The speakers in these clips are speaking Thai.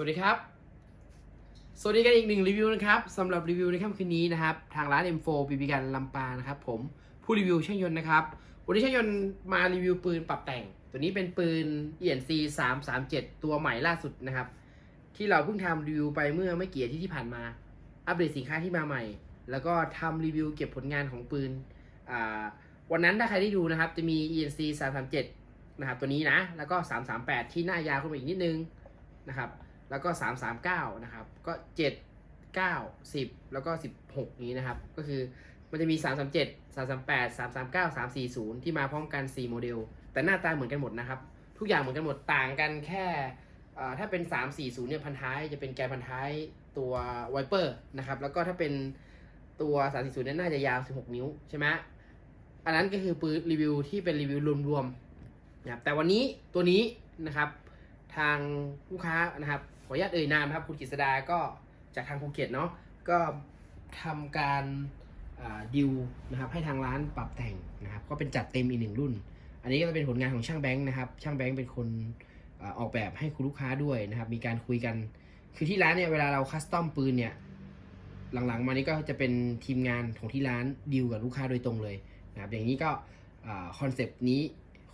วัสดีครับ สวัสดีกันอีกหนึ่งรีวิวนะครับสำหรับรีวิวในค่ำคืนนี้นะครับ ทางร้าน M4 บีบีกันลำปางนะครับผมผู้รีวิวช่างยนต์นะครับ วันนี้ช่างยนต์มารีวิวปืนปรับแต่ง ตัวนี้เป็นปืน ENC 337 ตัวใหม่ล่าสุดนะครับ ที่เราเพิ่งทำรีวิวไปเมื่อไม่กี่อาทิตย์ที่ผ่านมา อัปเดตสินค้าที่มาใหม่ แล้วก็ทำรีวิวเก็บผลงานของปืนวันนั้นถ้าใครได้ดูนะครับจะมี ENC 337 นะครับตัวนี้นะ แล้วก็ 338 ที่หน้ายาวขึ้นมาอีกนิดนึงนะครับ แล้วก็339นะครับ ก็7 9 10แล้วก็16นี้นะครับ ก็คือมันจะมี337 338 339 340ที่มาพร้อมกัน4โมเดล แต่หน้าตาเหมือนกันหมดนะครับ ทุกอย่างเหมือนกันหมดต่างกันแค่ถ้าเป็น 340เนี่ยพันท้ายจะเป็นแกนพันท้ายตัวไวเปอร์นะครับแล้วก็ถ้าเป็นตัว 340เนี่ยน่าจะยาว 16 นิ้วใช่ไหมอันนั้นก็คือปืนรีวิวที่เป็นรีวิวรวมๆนะครับแต่วันนี้ตัวนี้นะครับทางลูกค้านะครับ ออนุญาตเอ่ยนามครับ คุณกฤษดาก็จากทางภูเก็ตเนาะก็ทำการดิวนะครับให้ทางร้านปรับแต่งนะครับ ก็เป็นจัดเต็มอีกหนึ่งรุ่น อันนี้ก็จะเป็นผลงานของช่างแบงค์นะครับช่างแบงค์เป็นคนอออกแบบให้คุณลูกค้าด้วยนะครับ มีการคุยกัน คือที่ร้านเนี่ยเวลาเราคัสตอมปืนเนี่ยหลังๆมานี้ก็จะเป็นทีมงานของที่ร้านดิวกับลูกค้าโดยตรงเลยนะครับอย่างนี้ก็คอนเซปต์นี้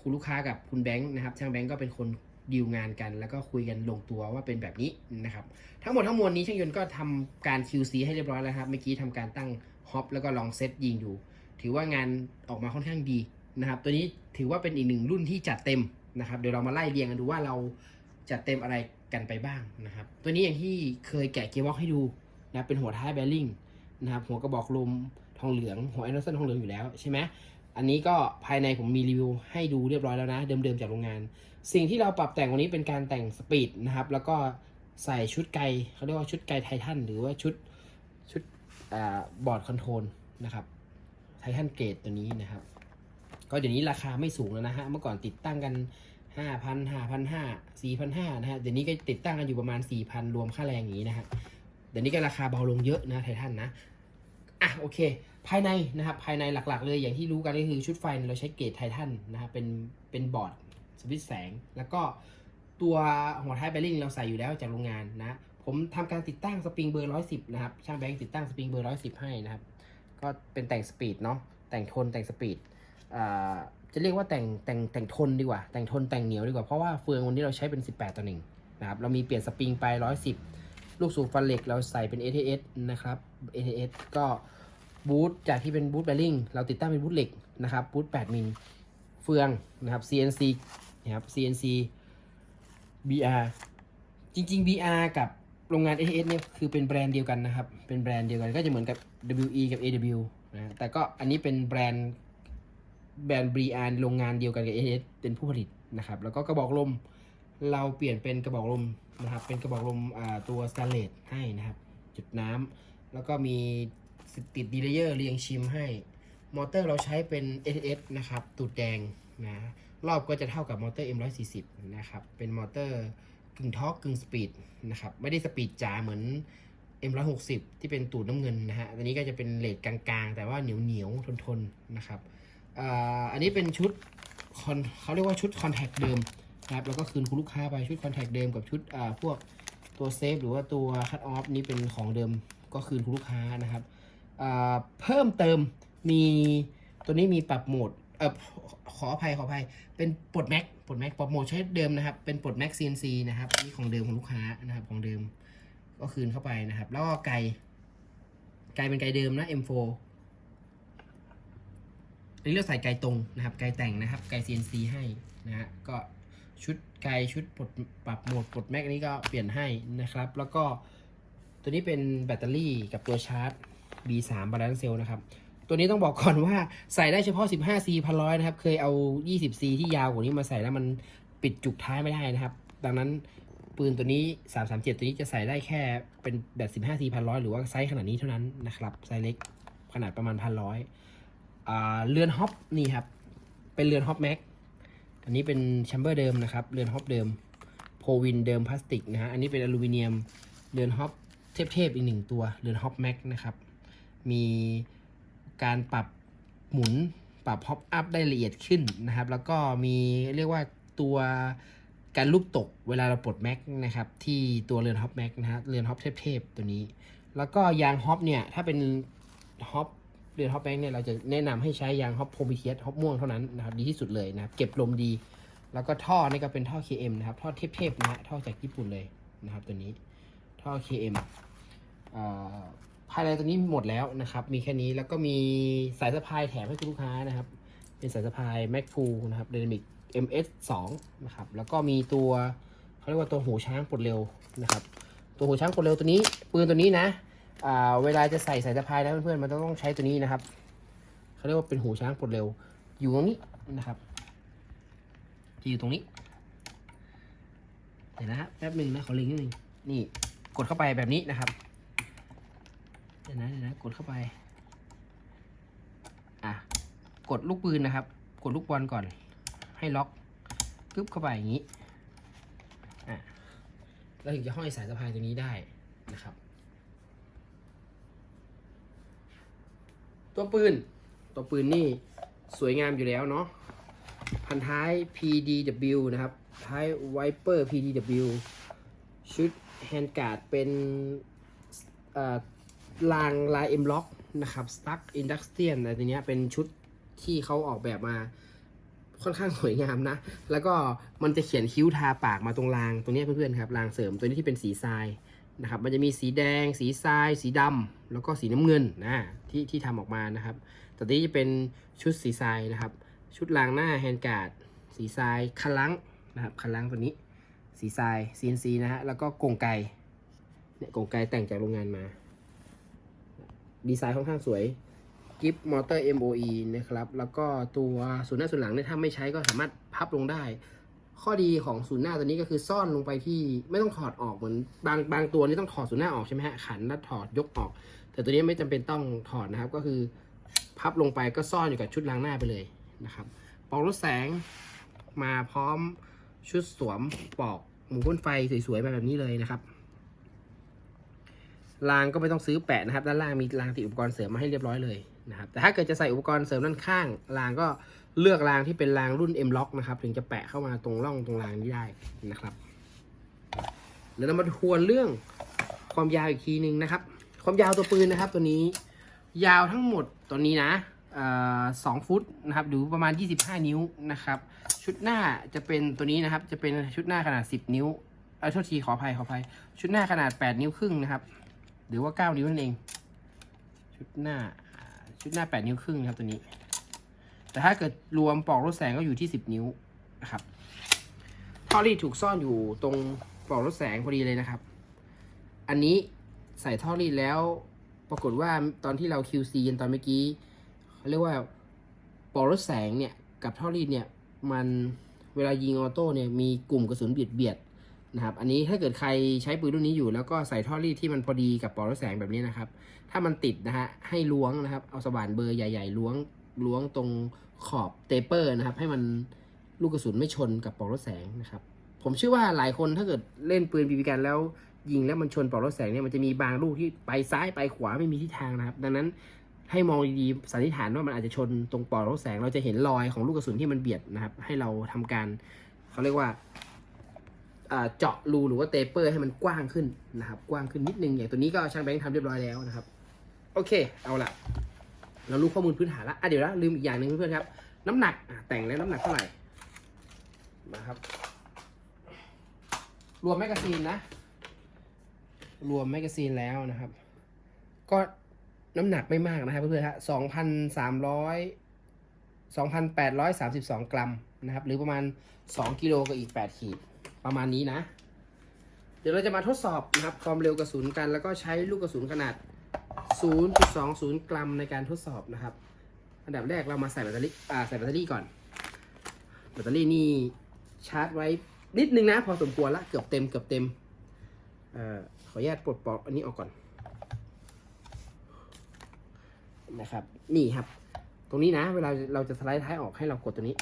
คุณลูกค้ากับคุณแบงค์นะครับช่างแบงค์ก็เป็นคน ดีลงานกัน แล้วก็คุยกันลงตัวว่าเป็นแบบนี้นะครับทั้งหมดทั้งมวลนี้ช่างยนต์ก็ทำการ QC ให้เรียบร้อยแล้วครับเมื่อกี้ทำการตั้งฮอปแล้วก็ลองเซตยิงดู ถือว่างานออกมาค่อนข้างดีนะครับ ตัวนี้ถือว่าเป็นอีกหนึ่งรุ่นที่จัดเต็มนะครับเดี๋ยวเรามาไล่เรียงกันดูว่าเราจัดเต็มอะไรกันไปบ้างนะครับตัวนี้อย่างที่เคยแกะเกียร์วอกให้ดูนะเป็นหัวท้ายแบริ่งนะครับหัวกระบอกลมทองเหลือง หัวแอนเดอร์สันทองเหลืองอยู่แล้วใช่ไหม อันนี้ก็ภายในผมมีรีวิวให้ดูเรียบร้อยแล้วนะ เดิมๆจากโรงงาน สิ่งที่เราปรับแต่งวันนี้เป็นการแต่งสปีดนะครับ แล้วก็ใส่ชุดไกเขาเรียกว่าชุดไกไททันหรือว่าชุดชุดบอร์ดคอนโทรลนะครับไททันเกรดตัวนี้นะครับ ก็เดี๋ยวนี้ราคาไม่สูงแล้วนะฮะเมื่อก่อนติดตั้งกัน 5,000 5,500 4,500นะฮะเดี๋ยวนี้ก็ติดตั้งกันอยู่ประมาณ 4,000 รวมค่าแรงอย่างนี้นะฮะเดี๋ยวนี้ก็ราคาเบาลงเยอะนะไททันนะอะโอเค ภายในนะครับภายในหลักๆ เลยอย่างที่รู้กันก็คือชุดไฟเราใช้เกรดไททันนะครับเป็นเป็นบอร์ดสวิตช์แสง แล้วก็ตัวหัวท้ายแบริ่งเราใส่อยู่แล้วจากโรงงานนะผมทำการติดตั้งสปริงเบอร์110นะครับช่างแบงค์ติดตั้งสปริงเบอร์110ให้นะครับก็เป็นแต่งสปีดเนาะแต่งทนแต่งสปีดจะเรียกว่าแต่งแต่งแต่งทนดีกว่า แต่งทนแต่งเหนียวดีกว่าเพราะว่าเฟืองวันนี้เราใช้เป็น 18 ต่อหนึ่งนะครับเรามีเปลี่ยนสปริงไป 110 ลูกสูบฟันเหล็กเราใส่เป็น ATS นะครับ ATS ก็ บูทจากที่เป็นบูทแบริ่งเราติดตั้งเป็นบูทเหล็กนะครับบูท8มิลเฟืองนะครับ CNC นะครับ CNC BR จริง ๆ BR กับโรงงาน ATS เนี่ยคือเป็นแบรนด์เดียวกันนะครับ เป็นแบรนด์เดียวกันก็จะเหมือนกับ WE กับ AW นะแต่ก็อันนี้เป็นแบรนด์แบรนด์ BR โรงงานเดียวกันกับ ATS เป็นผู้ผลิตนะครับ แล้วก็กระบอกลมเราเปลี่ยนเป็นกระบอกลมนะครับ เป็นกระบอกลมตัวสแตนเลสให้นะครับ จุดน้ำแล้วก็มี ติดดีเลเยอร์เรียงชิมให้ มอเตอร์เราใช้เป็น ATS นะครับ ตูดแดงนะ รอบก็จะเท่ากับมอเตอร์ M140 นะครับ เป็นมอเตอร์กึ่งทอกกึ่งสปีดนะครับ ไม่ได้สปีดจ๋าเหมือน M160 ที่เป็นตูดน้ำเงินนะฮะ อันนี้ก็จะเป็นเลทกลางๆ แต่ว่าเหนียวเหนียวทนๆนนะครับอ่าอันนี้เป็นชุดเขาเรียกว่าชุดคอนแทคเดิมนะครับแล้วก็คืนคุณลูกค้าไปชุดคอนแทคเดิมกับชุดอ่าพวกตัวเซฟหรือว่าตัวคัตออฟนี้เป็นของเดิมก็คืนคุณลูกค้านะครับ เพิ่มเติมมีตัวนี้มีปรับโหมดเออขออภัยขออภัย เป็นปลดแม็กปลดแม็กปรับโหมดใช้เดิมนะครับ เป็นปลดแม็ก CNC นะครับนี่ของเดิมของลูกค้านะครับของเดิมก็คืนเข้าไปนะครับ แล้วก็ไกลไกลเป็นไกลเดิมนะ M4 อันนี้เราใส่ไกลตรงนะครับ ไกลแต่งนะครับ ไกล CNC ให้นะฮะก็ชุดไกลชุดปลดปรับโหมดปลดแม็กนี้ก็เปลี่ยนให้นะครับ แล้วก็ตัวนี้เป็นแบตเตอรี่กับตัวชาร์จ B3 Balance Cell นะครับ ตัวนี้ต้องบอกก่อนว่าใส่ได้เฉพาะ 15C พันร้อยนะครับ เคยเอา 20C ที่ยาวกว่านี้มาใส่แล้วมันปิดจุกท้ายไม่ได้นะครับ ดังนั้นปืนตัวนี้ 337 ตัวนี้จะใส่ได้แค่เป็นแบบ 15C พันร้อยหรือว่าไซส์ขนาดนี้เท่านั้นนะครับ ไซส์เล็กขนาดประมาณพันร้อยเรือนฮอปนี่ครับ เป็นเรือนฮอปแม็ก อันนี้เป็นแชมเบอร์เดิมนะครับ เรือนฮอปเดิม โพวินเดิมพลาสติกนะฮะ อันนี้เป็นอลูมิเนียม เรือนฮอปเทพๆอีกหนึ่งตัว เรือนฮอปแม็กนะครับ มีการปรับหมุนปรับฮอปอัพได้ละเอียดขึ้นนะครับ แล้วก็มีเรียกว่าตัวการลูกตกเวลาเราปลดแม็กนะครับ ที่ตัวเรือนฮอปแม็กนะฮะเรือนฮอปเทพๆตัวนี้ แล้วก็ยางฮอปเนี่ย ถ้าเป็นฮอปเรือนฮอปแม็กเนี่ยเราจะแนะนำให้ใช้ยางฮอปโพมิเคียสฮอปม่วงเท่านั้นนะครับดีที่สุดเลยนะครับ เก็บลมดี แล้วก็ท่อนี่ก็เป็นท่อ KM นะครับ ท่อเทพๆนะฮะท่อจากญี่ปุ่นเลยนะครับ ตัวนี้ท่อ KM อ่า ภายในตัวนี้หมดแล้วนะครับ มีแค่นี้แล้วก็มีสายสะพายแถมให้คุณลูกค้านะครับ เป็นสายสะพาย Mac p o o นะครับ Dynamic MS 2นะครับ แล้วก็มีตัวเขาเรียกว่าตัวหูช้างปลดเร็วนะครับ ตัวหูช้างปลดเร็วตัวนี้ ปืนตัวนี้นะอ่าเวลาจะใส่สายสะพายนะเพื่อนๆมันต้องใช้ตัวนี้นะครับเขาเรียกว่าเป็นหูช้างปลดเร็ว อยู่ตรงนี้นะครับจะอยู่ตรงนี้เดี๋ยวนะฮะแป๊บหนึ่งนะขอเล็งนิดนึงนี่กดเข้าไปแบบนี้นะครับ เดี๋ยวนะเดี๋ยวนะกดเข้าไปอะกดลูกปืนนะครับ กดลูกบอลก่อน ให้ล็อกปึ๊บเข้าไปอย่างนี้อะแล้วถึงจะห้อยสายสะพายตัวนี้ได้นะครับ ตัวปืนตัวปืนนี่สวยงามอยู่แล้วเนาะพันท้าย PDW นะครับ ท้าย Viper PDW ชุดแฮนด์การ์ดเป็นอ่อ รางลาย M Lock นะครับ Stuck Industrial อะไรตัวเนี้ยเป็นชุดที่เขาออกแบบมาค่อนข้างสวยงามนะ แล้วก็มันจะเขียนคิ้วทาปากมาตรงรางตรงเนี้ยเพื่อนๆครับรางเสริมตัวนี้ที่เป็นสีทรายนะครับ มันจะมีสีแดง สีทราย สีดำแล้วก็สีน้ำเงินนะที่ที่ทำออกมานะครับตัวนี้จะเป็นชุดสีทรายนะครับ ชุดรางหน้าแฮนด์การ์ดสีทรายคันลังนะครับคันลังตัวนี้ สีทราย CNC นะฮะแล้วก็กรงไกเนี่ยกรงไกแต่งจากโรงงานมา ดีไซน์ค่อนข้างสวยกิฟต์มอเตอร์ MOE นะครับ แล้วก็ตัวศูนย์หน้าศูนย์หลังเนี่ยถ้าไม่ใช้ก็สามารถพับลงได้ ข้อดีของศูนย์หน้าตัวนี้ก็คือซ่อนลงไปที่ไม่ต้องถอดออกเหมือนบางบางตัวนี่ต้องถอดศูนย์หน้าออกใช่ไหมฮะขันแล้วถอดยกออก แต่ตัวนี้ไม่จำเป็นต้องถอดนะครับก็คือ พับลงไปก็ซ่อนอยู่กับชุดล้างหน้าไปเลยนะครับปลอกรถแสงมาพร้อมชุดสวมปลอกหมูพ่นไฟสวยๆมาแบบนี้เลยนะครับ รางก็ไม่ต้องซื้อแปะนะครับ ด้านล่างมีรางติดอุปกรณ์เสริมมาให้เรียบร้อยเลยนะครับ แต่ถ้าเกิดจะใส่อุปกรณ์เสริมด้านข้างรางก็เลือกรางที่เป็นรางรุ่น M Lock นะครับ ถึงจะแปะเข้ามาตรงร่องตรงรางนี้ได้นะครับเดี๋ยวเรามาทวนเรื่องความยาวอีกทีหนึ่งนะครับ ความยาวตัวปืนนะครับ ตัวนี้ยาวทั้งหมดตัวนี้นะสองฟุตนะครับหรือประมาณ 25 นิ้วนะครับ ชุดหน้าจะเป็นตัวนี้นะครับ จะเป็นชุดหน้าขนาด 10 นิ้ว เออโทษทีขออภัยขออภัย ชุดหน้าขนาด 8 นิ้วครึ่งนะครับ หรือว่า 9 นิ้วนั่นเอง ชุดหน้า ชุดหน้า 8 นิ้วครึ่งครับตัวนี้ แต่ถ้าเกิดรวมปลอกรถแสงก็อยู่ที่ 10 นิ้วนะครับท่อรีดถูกซ่อนอยู่ตรงปลอกรถแสงพอดีเลยนะครับ อันนี้ใส่ท่อรีดแล้ว ปรากฏว่าตอนที่เรา QC กันตอนเมื่อกี้เขาเรียกว่าปลอกรถแสงเนี่ยกับท่อรีดเนี่ยมันเวลายิงออโต้เนี่ยมีกลุ่มกระสุนเบียดเบียด นะครับอันนี้ถ้าเกิดใครใช้ปืนรุ่นนี้อยู่ แล้วก็ใส่ท่อรีดที่มันพอดีกับปลอกรถแสงแบบนี้นะครับ ถ้ามันติดนะฮะให้ล้วงนะครับ เอาสว่านเบอร์ใหญ่ๆล้วงล้วงตรงขอบเตเปอร์นะครับ ให้มันลูกกระสุนไม่ชนกับปลอกรถแสงนะครับ ผมเชื่อว่าหลายคนถ้าเกิดเล่นปืนบีบีกันแล้วยิงแล้วมันชนปลอกรถแสงเนี่ยมันจะมีบางลูกที่ไปซ้ายไปขวาไม่มีทิศทางนะครับ ดังนั้นให้มองดีๆสันนิษฐานว่ามันอาจจะชนตรงปลอกรถแสง เราจะเห็นรอยของลูกกระสุนที่มันเบียดนะครับ ให้เราทำการเขาเรียกว่า เจาะรูหรือว่าเตเปอร์ให้มันกว้างขึ้นนะครับ กว้างขึ้นนิดนึงอย่างตัวนี้ก็ช่างแบงค์ทำเรียบร้อยแล้วนะครับ โอเค เอาละเรารู้ข้อมูลพื้นฐานแล้วอะเดี๋ยวนะลืมอีกอย่างหนึ่งเพื่อนๆครับ น้ำหนักแต่งแล้วน้ำหนักเท่าไหร่มาครับ รวมแมกกาซีนนะ รวมแมกกาซีนแล้วนะครับ ก็น้ำหนักไม่มากนะครับเพื่อนๆฮะสองพันสามร้อยสองพันแปดร้อยสามสิบสองกรัมนะครับ หรือประมาณสองกิโลกับอีกแปดขีด ประมาณนี้นะ เดี๋ยวเราจะมาทดสอบนะครับความเร็วกระสุนกันแล้วก็ใช้ลูกกระสุนขนาด 0.20 กรัมในการทดสอบนะครับ อันดับแรกเรามาใส่แบตเตอรี่อ่าใส่แบตเตอรี่ก่อน แบตเตอรี่นี่ชาร์จไว้นิดนึงนะ พอสมควรละเกือบเต็มเกือบเต็มเอ่อขออนุญาตปลดปลอกอันนี้ออกก่อนนะครับ นี่ครับ ตรงนี้นะ เวลาเราจะสไลด์ท้ายออกให้เรากดตัวนี้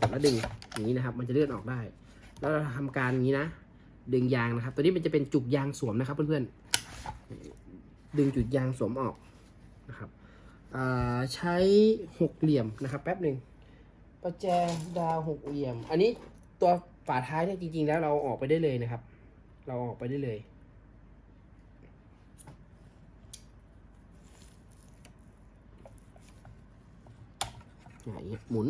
กดแล้วดึงอย่างนี้นะครับ มันจะเลื่อนออกได้ แล้วเราทำการอย่างนี้นะ ดึงยางนะครับ ตัวนี้มันจะเป็นจุกยางสวมนะครับ เพื่อนๆ ดึงจุดยางสวมออกนะครับใช้หกเหลี่ยมนะครับแป๊บหนึ่งประแจดาวหกเหลี่ยม อันนี้ตัวฝาท้ายเนี่ยจริงๆ แล้วเราออกไปได้เลยนะครับ เราออกไปได้เลยอย่างนี้หมุน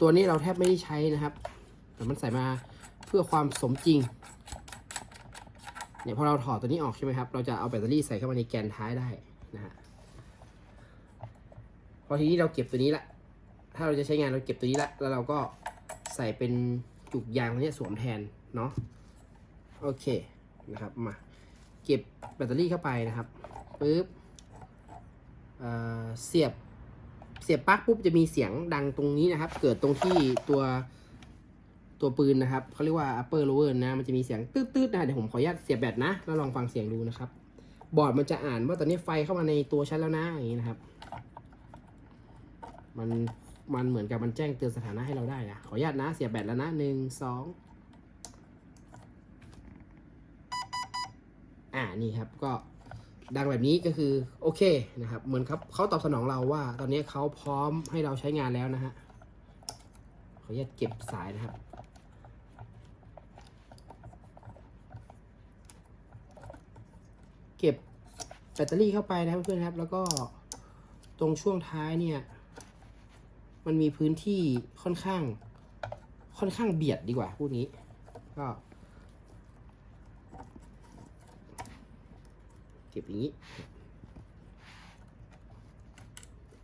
ตัวนี้เราแทบไม่ได้ใช้นะครับ แต่มันใส่มาเพื่อความสมจริง เนี่ยพอเราถอดตัวนี้ออกใช่ไหมครับ เราจะเอาแบตเตอรี่ใส่เข้ามาในแกนท้ายได้นะฮะ พอทีนี้เราเก็บตัวนี้ละ ถ้าเราจะใช้งานเราเก็บตัวนี้ละ แล้วเราก็ใส่เป็นจุกยางตัวนี้สวมแทนเนาะ โอเคนะครับ มา เก็บแบตเตอรี่เข้าไปนะครับปึ๊บเเสียบ เสียบปลั๊กปุ๊บจะมีเสียงดังตรงนี้นะครับ เกิดตรงที่ตัวตัวปืนนะครับเขาเรียกว่า upper lower นะ มันจะมีเสียงตืดๆนะเดี๋ยวผมขออนุญาตเสียบแบตนะ แล้วลองฟังเสียงดูนะครับ บอร์ดมันจะอ่านว่าตอนนี้ไฟเข้ามาในตัวฉันแล้วนะอย่างนี้นะครับ มันมันเหมือนกับมันแจ้งเตือนสถานะให้เราได้นะ ขออนุญาตนะ เสียบแบตแล้วนะหนึ่งสองอ่านี่ครับก็ ดังแบบนี้ก็คือโอเคนะครับเหมือนครับเขาตอบสนองเราว่า ตอนนี้เขาพร้อมให้เราใช้งานแล้วนะฮะขออนุญาตเก็บสายนะครับเก็บแบตเตอรี่เข้าไปนะครับเพื่อนครับ แล้วก็ตรงช่วงท้ายเนี่ย มันมีพื้นที่ค่อนข้าง ค่อนข้างเบียดดีกว่าพูดงี้ ก็ เก็บอย่างนี้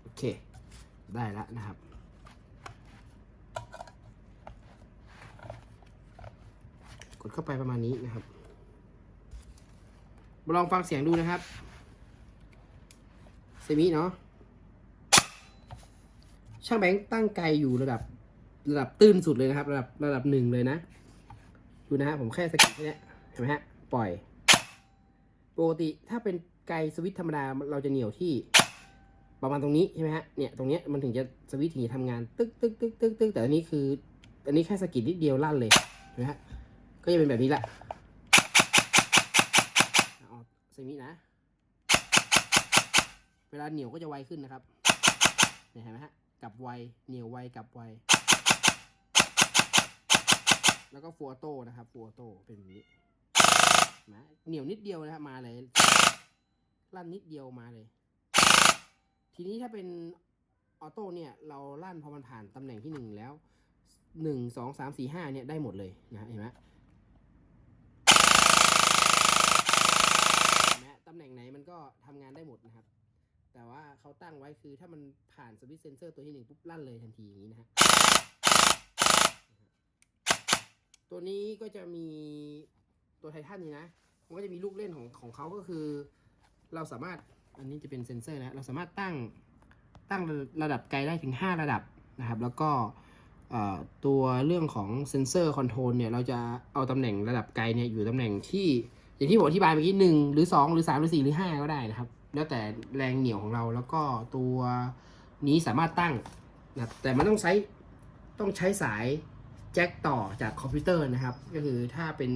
โอเค ได้แล้วนะครับ กดเข้าไปประมาณนี้นะครับ มาลองฟังเสียงดูนะครับเซมิเนาะ ช่างแบงค์ตั้งไกลอยู่ระดับระดับตื้นสุดเลยนะครับ ระดับระดับหนึ่งเลยนะ ดูนะฮะผมแค่สกิดแค่เนี้ยเห็นไหมฮะ ปล่อย ปกติถ้าเป็นไกลสวิตธรรมดาเราจะเหนี่ยวที่ประมาณตรงนี้ใช่ไหมฮะ เนี่ยตรงเนี้ยมันถึงจะสวิตถึงจะทำงานตึ๊กตึ๊กตึ๊กตึ๊กตึ๊กแต่อันนี้คือ อันนี้แค่สกิดนิดเดียวลั่นเลยนไหมฮะ ก็จะเป็นแบบนี้แหละเอาเซมินะ เวลาเหนียวก็จะไวขึ้นนะครับเนี่ยเห็นไหมฮะกับไวเหนียวไวกับไว แล้วก็ฟัวโต้นะครับฟัวโต้เป็นแบบนี้ นะเหนียวนิดเดียวนะครับมาเลยลั่นนิดเดียวมาเลย ทีนี้ถ้าเป็นออโต้เนี่ย เราลั่นพอมันผ่านตำแหน่งที่หนึ่งแล้วหนึ่งสองสามสี่ห้าเนี่ยได้หมดเลยนะเห็นไหมนไหมตำแหน่งไหนมันก็ทำงานได้หมดนะครับ แต่ว่าเขาตั้งไว้คือถ้ามันผ่านสวิตช์เซนเซอร์ตัวที่หนึ่งปุ๊บลั่นเลยทันทีอย่างนี้นะฮะตัวนี้ก็จะมี ตัวไททันนี่นะ มันก็จะมีลูกเล่นของของเขาก็คือ เราสามารถอันนี้จะเป็นเซนเซอร์นะเราสามารถตั้งตั้งระดับไกลได้ถึง 5 ระดับนะครับ แล้วก็ตัวเรื่องของเซนเซอร์คอนโทรลเนี่ยเราจะเอาตำแหน่งระดับไกลเนี่ยอยู่ตำแหน่งที่อย่างที่ผมอธิบายเมื่อกี้หนึ่งหรือ 2 หรือ 3 หรือ 4 หรือ 5 ก็ได้นะครับ แล้วแต่แรงเหนี่ยวของเราแล้วก็ตัวนี้สามารถตั้งนะแต่มันต้องใช้ต้องใช้สายแจ็คต่อจากคอมพิวเตอร์นะครับ ก็คือถ้าเป็น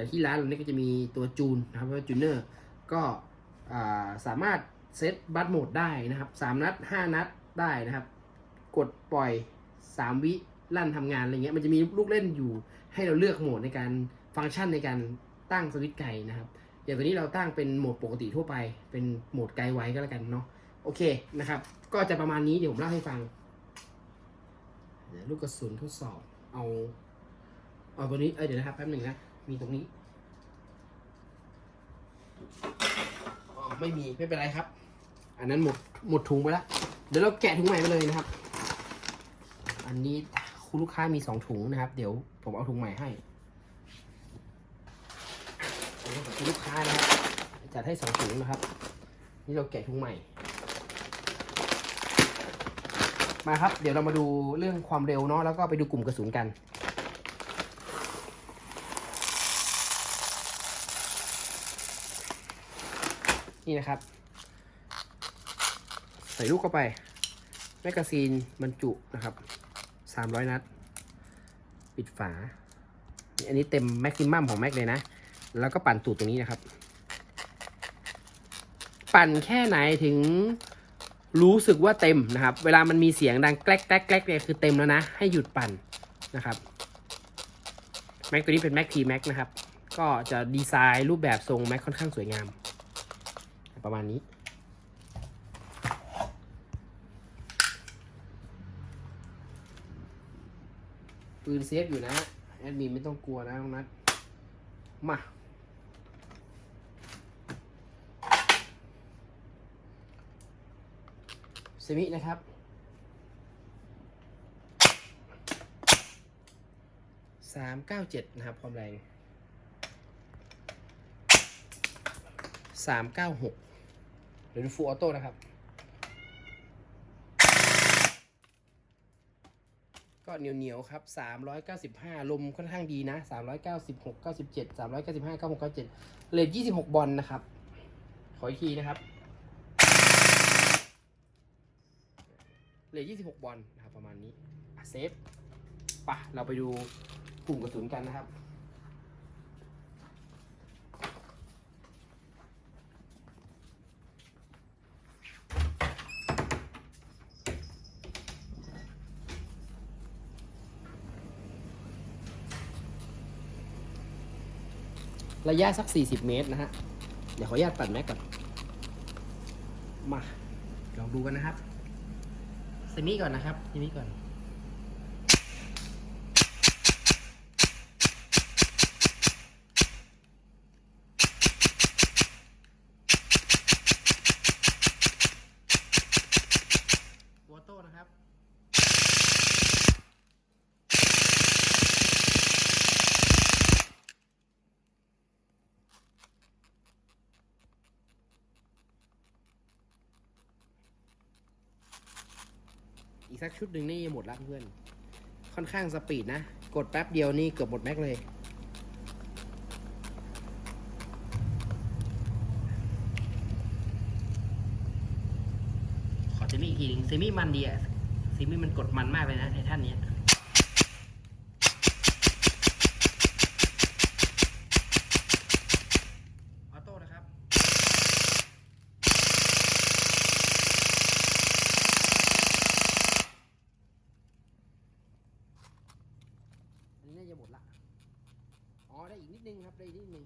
จากที่ร้านเราเนี่ยก็จะมีตัวจูนนะครับว่าจูเนอร์ก็สามารถเซตบัตโหมดได้นะครับ 3 นัด 5 นัดได้นะครับ กดปล่อย 3 วิลั่นทำงานอะไรเงี้ยมันจะมีลูกเล่นอยู่ให้เราเลือกโหมดในการฟังก์ชันในการตั้งสวิตไกนะครับ อย่างตัวนี้เราตั้งเป็นโหมดปกติทั่วไป เป็นโหมดไกลไว้ก็แล้วกันเนาะโอเคนะครับ ก็จะประมาณนี้เดี๋ยวผมเล่าให้ฟังเดี๋ยวลูกกระสุนทดสอบเอาเอาตัวนี้เอ้ยเดี๋ยวนะครับแป๊บหนึ่งนะ มีตรงนี้อ๋อไม่มีไม่เป็นไรครับ อันนั้นหมดหมดถุงไปแล้วเดี๋ยวเราแกะถุงใหม่ไปเลยนะครับ อันนี้คุณลูกค้ามีสองถุงนะครับ เดี๋ยวผมเอาถุงใหม่ให้อันนี้ของคุณลูกค้านะครับจัดให้สองถุงนะครับ นี่เราแกะถุงใหม่ มาครับ เดี๋ยวเรามาดูเรื่องความเร็วเนาะแล้วก็ไปดูกลุ่มกระสุนกัน นี่นะครับ ใส่ลูกเข้าไปแมกกาซีนบรรจุนะครับ 300 นัด ปิดฝา อันนี้เต็มแม็กซิมัมของแม็กเลยนะ แล้วก็ปั่นตูดตรงนี้นะครับ ปั่นแค่ไหนถึงรู้สึกว่าเต็มนะครับ เวลามันมีเสียงดังแกลกแกลกแกลกเนี่ยคือเต็มแล้วนะ ให้หยุดปั่นนะครับ แม็กตัวนี้เป็นแม็กทีแม็กนะครับ ก็จะดีไซน์รูปแบบทรงแม็กค่อนข้างสวยงาม ประมาณนี้ ปืนเซฟอยู่นะ แอดมินไม่ต้องกลัวนะน้องนัทมา เซมินะครับสามเก้าเจ็ดนะครับ ความแรงสามเก้าหก หรือฟูออโต้นะครับ ก็เหนียวเหนียวๆครับสามร้อยเก้าสิบห้าลมค่อนข้างดีนะสามร้อยเก้าสิบหกเก้าสิบเจ็ดสามร้อยเก้าสิบห้าเก้าหกเก้าเจ็ดเลทยี่สิบหกบอลนะครับ ขออีกทีนะครับ เลือ26 บอลนะครับประมาณนี้เซฟปะเราไปดูกลุ่มกระสุนกันนะครับ ระยะสัก 40 เมตรนะฮะ เดี๋ยวขออนุญาตปัดแม็กก่อน มา ลองดูกันนะครับเซมิก่อนนะครับเซมิก่อน วอโต้นะครับ อีกสัก ชุดหนึ่งนี่หมดละเพื่อน ค่อนข้างสปีดนะ กดแป๊บเดียวนี่เกือบหมดแม็กเลย ขอเซมิอีกทีหนึงเซมิมันดีอะเซมิมันกดมันมากเลยนะไททันเนี้ยออโต้นะครับ อันนี้น่าจะหมดละ อ๋อ ได้อีกนิดนึงครับ ได้อีกนิดนึง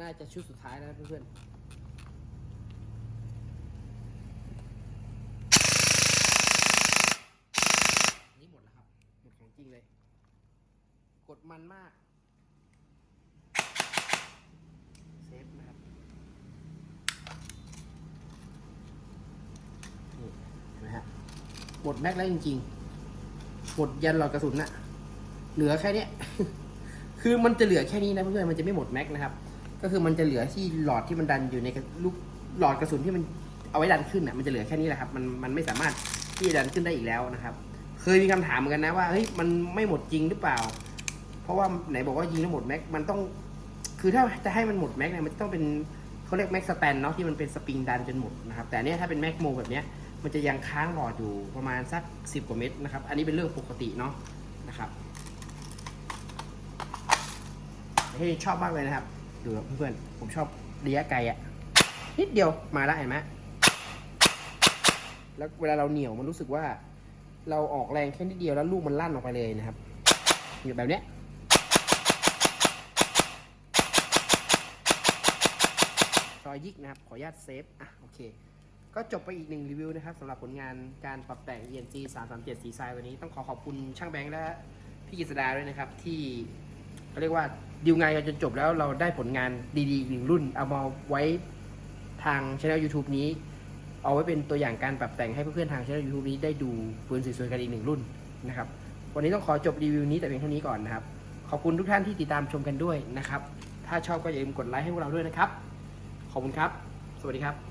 น่า จะชุดสุดท้ายแล้วเพื่อนๆนนี้หมดแล้วครับ หมดของจริงเลย กดมันมาก เซฟนะครับนี่นไหมฮะหมดแม็กแล้วจริงๆหมดยันหลอดกระสุนน่ะเหลือแค่นี้คือมันจะเหลือแค่นี้นะเพื่อนๆมันจะไม่หมดแม็กนะครับ ก็คือมันจะเหลือที่หลอดที่มันดันอยู่ในลูกหลอดกระสุนที่มันเอาไว้ดันขึ้นน่ะมันจะเหลือแค่นี้แหละครับมันมันไม่สามารถที่จะดันขึ้นได้อีกแล้วนะครับ เคยมีคำถามเหมือนกันนะว่าเฮ้ยมันไม่หมดจริงหรือเปล่า เพราะว่าไหนบอกว่ายิงแล้วหมดแม็กมันต้องคือถ้าจะให้มันหมดแม็กเนี่ยมันต้องเป็นเขาเรียกแม็กสแตนเนาะที่มันเป็นสปริงดันจนหมดนะครับแต่เนี้ยถ้าเป็นแม็กโมแบบเนี้ยมันจะยังค้างหลอดอยู่ประมาณสักสิบกว่าเม็ดนะครับ อันนี้เป็นเรื่องปกติเนาะนะครับเฮ้ยชอบมากเลยนะครับ ครับเพื่อนๆผมชอบระยะไกลอะนิดเดียวมาแล้วเห็นไหมแล้วเวลาเราเหนียวมันรู้สึกว่า เราออกแรงแค่นิดเดียวแล้วลูกมันลั่นออกไปเลยนะครับอยู่แบบเนี้ยซอยยิกนะครับ ขออนุญาตเซฟ อะ โอเค ก็จบไปอีกหนึ่งรีวิวนะครับสำหรับผลงานการปรับแต่ง ENC 337สีทรายวันนี้ต้องขอขอบคุณช่างแบงค์และพี่กฤษดาด้วยนะครับ ที่เขาเรียกว่า ดีลงานกันจนจบแล้วเราได้ผลงานดีๆอีกหนึ่งรุ่น เอามาไว้ทางช่อง YouTube นี้ เอาไว้เป็นตัวอย่างการปรับแต่งให้เพื่อนๆทางช่อง YouTube นี้ได้ดูปืนสวยๆกันอีกหนึ่งรุ่นนะครับ วันนี้ต้องขอจบรีวิวนี้แต่เพียงเท่านี้ก่อนนะครับ ขอบคุณทุกท่านที่ติดตามชมกันด้วยนะครับ ถ้าชอบก็อย่าลืมกดไลค์ให้พวกเราด้วยนะครับ ขอบคุณครับ สวัสดีครับ